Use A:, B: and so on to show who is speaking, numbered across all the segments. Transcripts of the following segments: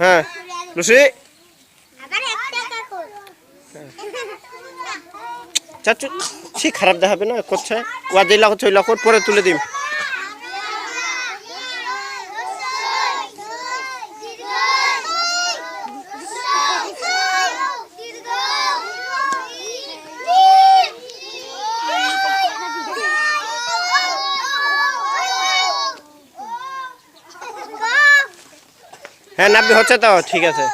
A: হ্যাঁ লুসি? চাচু সে খারাপ দেখাবে না, করছে। ওয়া যেই লাখ ওই লাখ পরে তুলে দিম। হ্যাঁ নাব্বি হচ্ছে তো, ঠিক আছে।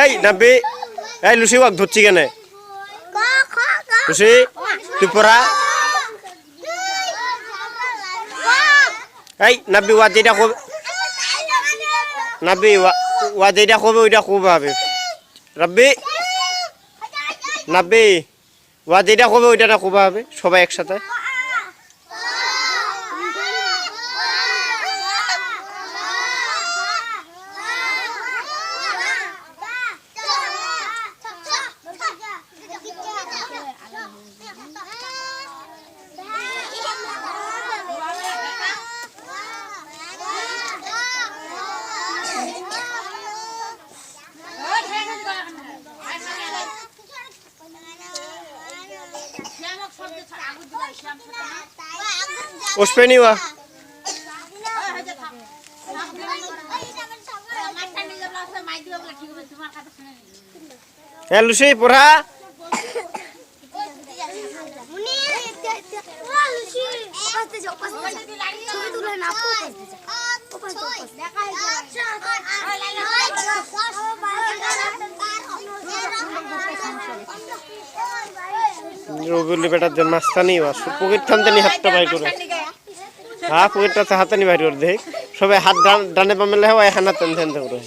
A: এই, নাব্বি, এই লুসি ওয়াক ধরছি কেনে? লুসি তুই পড়া। এই, নাব্বি ওয়া যেটা কবে নাব্বি ওয়া যেটা কবে, ওইটা কবে হবে রাব্বি, নাব্বি ওয়া যেটা কবে ওইটা কবে হবে সবাই একসাথে। ওসপেনি ওয়া হ্যাঁ লুসি পড়া
B: ছবি তুলে না
A: রবিউলি বেটার যে মাস্তানি বাস পকেট থানতে হাতটা বাই করে। হ্যাঁ পকেটটা হাতে নি বাইর করে, দেখ। সবাই হাত ডান- ডানে বামে লেহে এখানে তেন তেন করে।